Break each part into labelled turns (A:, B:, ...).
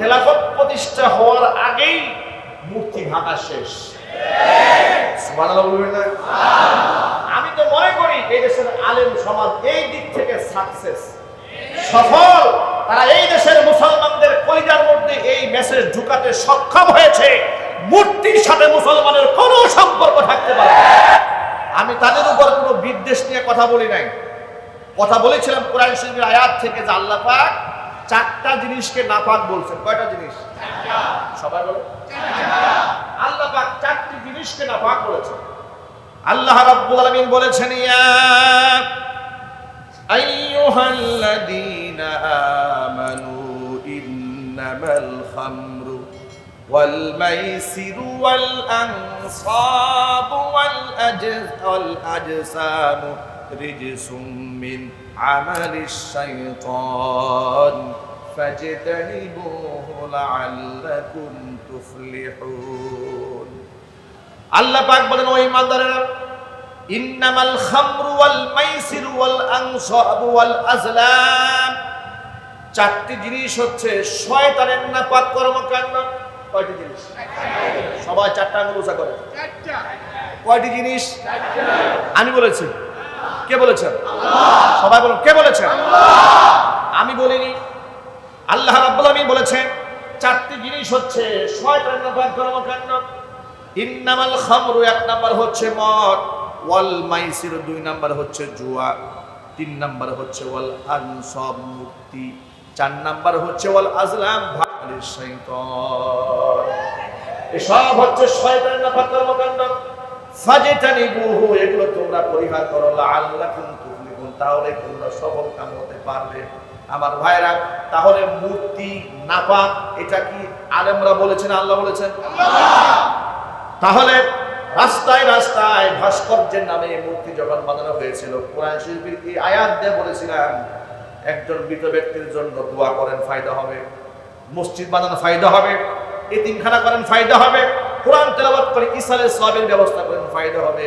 A: খেলাফত প্রতিষ্ঠা হওয়ার আগেই মূর্তি ভাঙা শেষ? আমি তো মনে করি এই দেশের আলেম সমাজ এই দিক থেকে সাকসেস সফল। তারা এই দেশের মুসলমানদের কলিজার মধ্যে এই মেসেজ ঢুকাতে সক্ষম হয়েছে। মূর্তির সাথে মুসলমানের কোনো সম্পর্ক থাকতে পারে। আমি তাদের উপর কোনো বিদ্বেষ নিয়ে কথা বলি নাই। কথা বলেছিলাম কোরআন শরীফের আয়াত থেকে যে আল্লাহ চারটা জিনিসকে নাপাক বলছেন কয়টা জিনিস সবাই বলো আল্লাহ পাক চারটি জিনিসকে নাপাক বলেছেন আল্লাহ রাব্বুল আলামিন বলেছেন ইয়া আইয়ুহাল্লাযীনা আমানু ইন্নামাল খামরু والميسر والأنصاب والأجز- والأجسام رجس من عمل الشيطان فاجتنبوه لعلكم تفلحون আল্লাহ পাক বলেন ওই ইমানদারেরা ইন্নামাল খামরু ওয়াল মাইসির ওয়াল আনসাব ওয়াল আজলাম চারটি জিনিস হচ্ছে শয়তানের নাপাক কর্মকাণ্ড কয়টি জিনিস সবাই চারটা আঙুল উঁচা করে কয়টি জিনিস আমি বলেছি কে বলেছেন সবাই বলুন কে বলেছেন আমি বলিনি আল্লাহ রাব্বুল আলামিন বলেছেন, চারটি জিনিস হচ্ছে, শয়তানের নাপাক কর্মকাণ্ড ইন্নামাল খামরু, এক নাম্বার হচ্ছে মদ, ওয়াল মাইসির, দুই নাম্বার হচ্ছে জুয়া, তিন নাম্বার হচ্ছে ওয়াল আনসাব, মুক্তি, চার নাম্বার হচ্ছে ওয়াল আজলাম ভালের শয়তান। এসব হচ্ছে শয়তানের নাফা কর্মকাণ্ড ফাজেটানি বহু এগুলো তোমরা পরিহার করো আল্লাকুম তুফলিহুন, তাহলে তোমরা সফল কাম হতে পারবে। আমার ভাইরা তাহলে মূর্তি নাপাক এটা কি আলেমরা বলেছেন, আল্লাহ বলেছেন? তাহলে রাস্তায় রাস্তায় ভাস্কর্যের নামে মূর্তি যখন বানানো হয়েছিল, কোরআন শিল্পীর এই আয়াত দিয়ে বলেছিলাম, একজন মৃত ব্যক্তির জন্য দোয়া করেন, ফায়দা হবে। মসজিদ বানানো ফায়দা হবে। এতিমখানা করেন, ফায়দা হবে। কোরআন তেলাবাদ করে ইসালের সবের ব্যবস্থা করেন, ফায়দা হবে।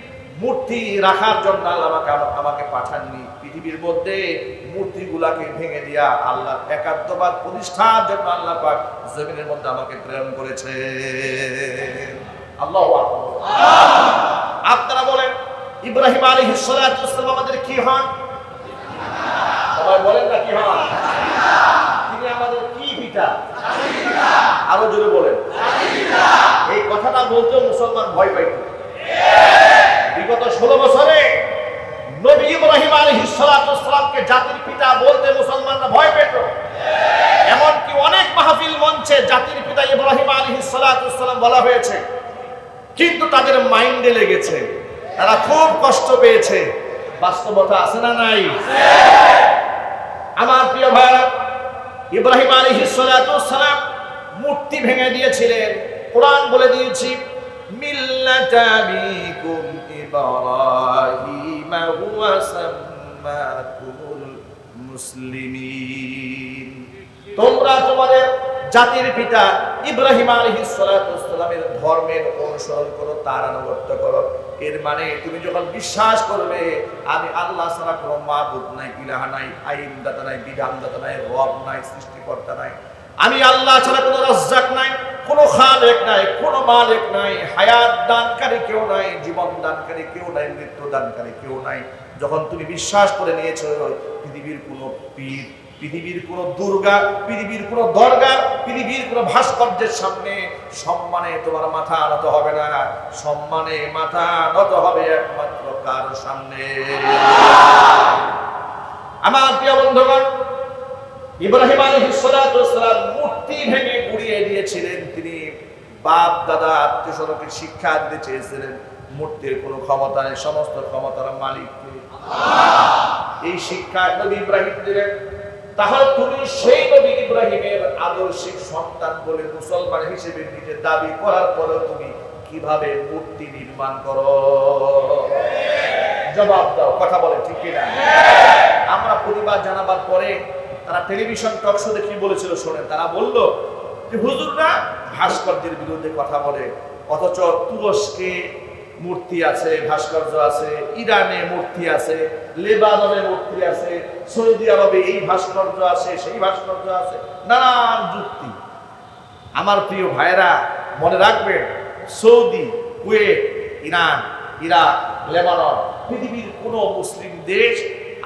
A: মূর্তি রাখার জন্য আল্লাহ আমাকে আমাকে পাঠাননি। পৃথিবীর মধ্যে মূর্তিগুলাকে ভেঙে দিয়া আল্লাহ একাত্মবাদ প্রতিষ্ঠার জন্য আল্লাহ পাক জমিনের মধ্যে আমাকে প্রেরণ করেছে। আল্লাহ আপনারা বলেন ইব্রাহিম আলী হিসালাম আমাদের কি হন সবাই বলেন না কি হন তিনি আমাদের কি পিতা? আরও জোরে বলেন। এই কথাটা বলতে মুসলমান ভয় পাইত বিগত ষোলো বছরে নবী ইব্রাহিম আলী হিসালামকে জাতির পিতা বলতে মুসলমানরা ভয় পেত এমনকি অনেক মঞ্চে জাতির পিতা ইব্রাহিম আলী হিসালাম বলা হয়েছে, কিন্তু তাদের মাইন্ডে লেগেছে। তারা খুব কষ্ট পেয়েছে। বাস্তবতা আছে না নাই? আমার প্রিয় ভাইরা ইব্রাহিম আলী সালাম মূর্তি ভেঙে দিয়েছিলেন। কোরআন বলে দিয়েছি মুসলিমিন। তোমরা তোমাদের জাতির পিতা ইব্রাহিম আলাইহিস সালামের ধর্মের অনুসরণ করো, তার আনুগত্য করো। এর মানে তুমি যখন বিশ্বাস করবে, আমি আল্লাহ ছাড়া কোনো মাবুদ নাই, ইলাহা নাই আইন দাতা নাই বিধান দাতা নাই, রব নাই, সৃষ্টিকর্তা নাই। আমি আল্লাহ ছাড়া কোনো রাজ্জাক নাই, কোনো খালেক নাই, কোনো মালিক নাই, হায়াত দানকারী কেউ নাই, জীবন দানকারী কেউ নাই, মৃত্যু দানকারী কেউ নাই। যখন তুমি বিশ্বাস করে নিয়েছো, পৃথিবীর কোনো পীর পৃথিবীর কোন দুর্গা, পৃথিবীর কোন দরগা, পৃথিবীর কোন ভাস্কর্যের সামনে সম্মানে তোমার মাথা নত হবে না। সম্মানে মাথা নত হবে একমাত্র কার সামনে? আমার প্রিয় বন্ধুগণ, ইব্রাহিম আলাইহিস সালাম মূর্তি ভেঙে গুড়িয়ে দিয়েছিলেন তিনি। বাপ, দাদা, আত্মীয় স্বজনকে শিক্ষা দিতে চেয়েছিলেন, মূর্তির কোনো ক্ষমতা নেই, সমস্ত ক্ষমতার মালিককে। এই শিক্ষা নবী ইব্রাহিম দিলেন। তাহলে তুমি সেই নবী ইব্রাহিমের আদর্শিক সন্তান বলে মুসলমান হিসেবে নিজে দাবি করার পরেও তুমি কীভাবে মূর্তি নির্মাণ করো? জবাব দাও, কথা বলে ঠিক কিনা? আমরা প্রতিবাদ জানাবার পরে তারা টেলিভিশন টক শোতে কি বলেছিল শোনেন, তারা বলল যে হুজুররা ভাস্কর্যের বিরুদ্ধে কথা বলে, অথচ তুরস্কে মূর্তি আছে, ভাস্কর্য আছে, ইরানে মূর্তি আছে, লেবাননে মূর্তি আছে, সৌদি আরবে এই ভাস্কর্য আছে, সেই ভাস্কর্য আছে, নানান যুক্তি। আমার প্রিয় ভাইরা মনে রাখবেন, Saudi, Kuwait, Iran, Iraq, Lebanon পৃথিবীর কোনো মুসলিম দেশ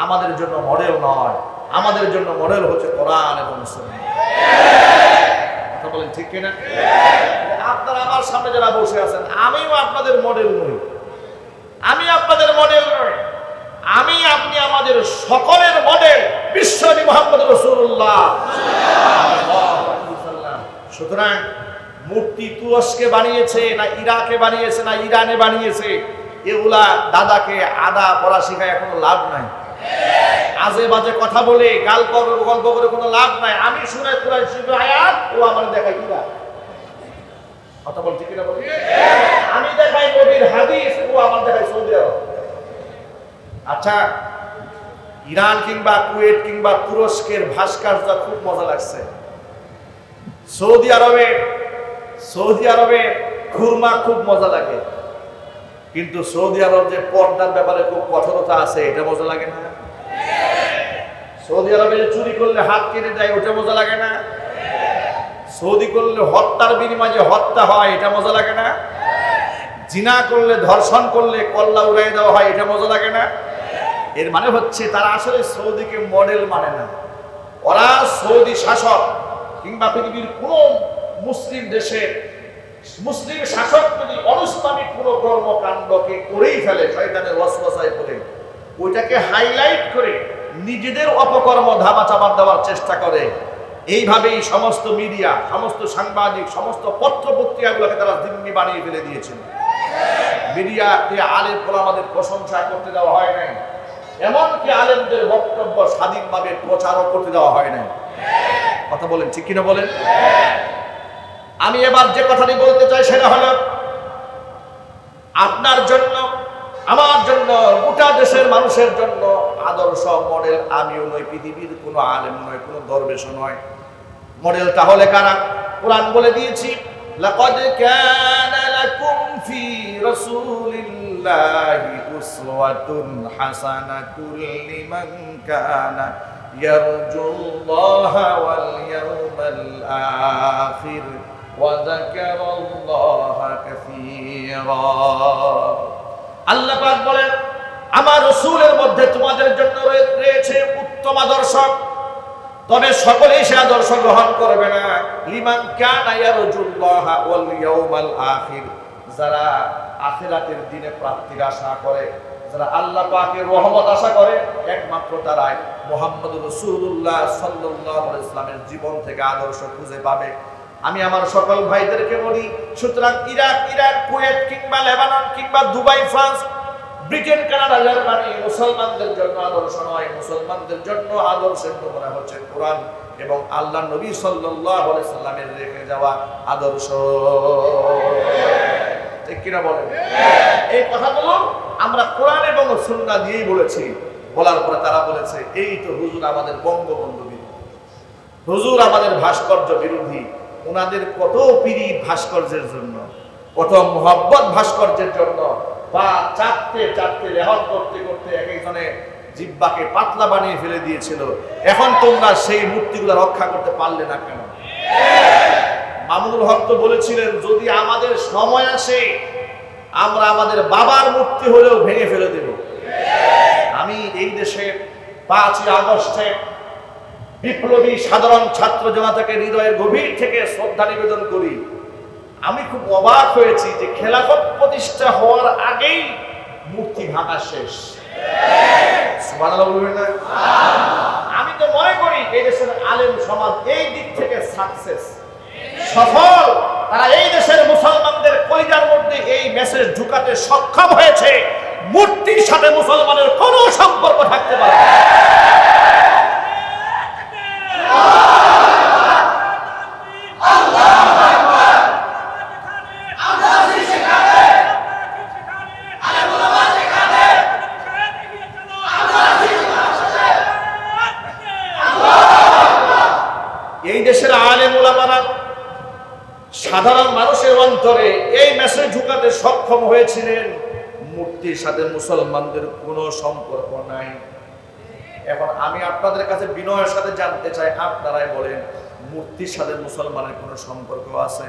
A: আমাদের জন্য মডেল নয়। আমাদের জন্য মডেল হচ্ছে কোরআন এবং সুন্নাহ কথা বলেন ঠিক কিনা? আপনারা আমার সামনে যারা বসে আছেন, আমিও আপনাদের মডেল নই। আমি আপনাদের মডেল নই। আমি, আপনি আমাদের সকলের মডেল বিশ্বনবী মোহাম্মদ রসুল্লাহ সুতরাং মূর্তি তুরস্কে বানিয়েছে, না ইরাকে বানিয়েছে, না ইরানে বানিয়েছে, এগুলা দাদাকে আদা পড়া শেখায় এখনও লাভ নাই। আজে বাজে কথা বলে গল্প গল্প করে কোনো লাভ নাই। আমি শুনে কোরআন শিখবে আয়াত, ও আমার দেখাই কিনা কথা বলছি কিনা বলি? আমি দেখাই নবীর হাদিস, ও আমার দেখাই সৌদি আরব। আচ্ছা ইরান কিংবা কুয়েত কিংবা তুরস্কের ভাস্কর্য খুব মজা লাগছে। সৌদি আরবে সৌদি আরবে খুরমা খুব মজা লাগে। কিন্তু সৌদি আরব যে পর্দার ব্যাপারে খুব কঠোরতা আছে, এটা মজা লাগে না। সৌদি আরবে চুরি করলে হাত কেটে দেয়, ওটা মজা লাগে না। সৌদি করলে হত্যার বিনিময়ে হত্যা হয়, এটা মজা লাগে না? জিনা করলে, ধর্ষণ করলে কল্লা উড়াই দেওয়া হয়, এটা মজা লাগে না? এর মানে হচ্ছে তারা আসলে সৌদিকে মডেল মানে না। ওরা সৌদি শাসক, কিংবা পৃথিবীর কোন মুসলিম দেশের মুসলিম শাসক যদি অনুস্লামিক কোনো কর্মকাণ্ডকে করেই ফেলে, শয়তানের ওয়াসওয়াসায় পড়ে, ওইটাকে হাইলাইট করে নিজেদের অপকর্ম ধামা চাপা দেওয়ার চেষ্টা করে। এইভাবেই সমস্ত মিডিয়া, সমস্ত সাংবাদিক, সমস্ত পত্র পত্রিকাগুলোকে তারা জিম্মি বানিয়ে ফেলে দিয়েছেন। মিডিয়াতে আলেম আমাদের প্রশংসা করতে দেওয়া হয় নাই। এমনকি আলেমদের বক্তব্য স্বাধীনভাবে প্রচারও করতে দেওয়া হয় নাই। কথা বলেন, ঠিক কিনা বলেন? আমি এবার যে কথাটি বলতে চাই সেটা হলো, আপনার জন্য, আমার জন্য, গোটা দেশের মানুষের জন্য আদর্শ মডেল আমিও নই, পৃথিবীর কোনো আলেম নয়, কোনো দরবেশ নয়। মডেল তাহলে কারা? কোরআন বলে দিয়েছি, লাকাদ কানা লাকুম ফি রাসূলিল্লাহি উসওয়াতুন হাসানাতুল লিমান কানা ইয়ারজুল্লাহা ওয়াল ইয়াউমাল আখির ওয়া যাকারাল্লাহা কাসীরা। আল্লাহ পাক বলেন, আমার রসুলের মধ্যে তোমাদের জন্য রয়েছে উত্তম আদর্শ। তবে সকলেই সে আদর্শ গ্রহণ করবে না। লিমান কানা আখির। যারা আখিরাতের দিনে প্রাপ্তির আশা করে, যারা আল্লাহ পাকের রহমত আশা করে, একমাত্র তারাই মোহাম্মদ রসুল্লাহ আলাইহি ইসলামের জীবন থেকে আদর্শ খুঁজে পাবে। আমি আমার সকল ভাইদেরকে বলি, সুতরাং ইরাক ইরাক, কুয়েত কিংবা লেবানন কিংবা Dubai, France Britain, Canada, Germany মুসলমানদের জন্য আদর্শ নয়। মুসলমানদের জন্য আদর্শের নমুনা হচ্ছে কোরআন এবং আল্লাহ নবী সাল্লাল্লাহু আলাইহি সাল্লামের রেখে যাওয়া আদর্শ। কিনা বলেন? এই কথাগুলো আমরা কোরআন এবং সুন্নাহ দিয়েই বলেছি। বলার পরে তারা বলেছে, এই তো হুজুর আমাদের বঙ্গবন্ধু বিরোধী হুজুর আমাদের ভাস্কর্য বিরোধী। ওনাদের কত পীড়িত ভাস্কর্যের জন্য, কত মোহাব্বত ভাস্কর্যের জন্য বা চাপতে চাপতে রেহন করতে করতে এক জিব্বাকে পাতলা বানিয়ে ফেলে দিয়েছিল। এখন তোমরা সেই মূর্তিগুলো রক্ষা করতে পারলে না কেন? মামুনুল হক তো বলেছিলেন, যদি আমাদের সময় আসে, আমরা আমাদের বাবার মূর্তি হলেও ভেঙে ফেলে দেব। আমি এই দেশে পাঁচই আগস্টে বিপ্লবী সাধারণ ছাত্র জনতাকে হৃদয়ের গভীর থেকে শ্রদ্ধা নিবেদন করি। আমি খুব অবাক হয়েছি যে খেলাফত প্রতিষ্ঠা হওয়ার আগেই মূর্তি ভাঙা শেষ? আমি তো মনে করি এই দেশের আলেম সমাজ এই দিক থেকে সাকসেস সফল। তারা এই দেশের মুসলমানদের কলিজার মধ্যে এই মেসেজ ঢুকাতে সক্ষম হয়েছে। মূর্তির সাথে মুসলমানের কোনো সম্পর্ক থাকতে পারে না। আলেম ওলামারা সাধারণ মানুষের অন্তরে এই মেসেজ ঢুকাতে সক্ষম হয়েছিলেন। মূর্তির সাথে মুসলমানদের কোনো সম্পর্ক নাই। এখন আমি আপনাদের কাছে বিনয়ের সাথে জানতে চাই, আপনারাই বলেন মূর্তির সাথে মুসলমানের কোনো সম্পর্ক আছে?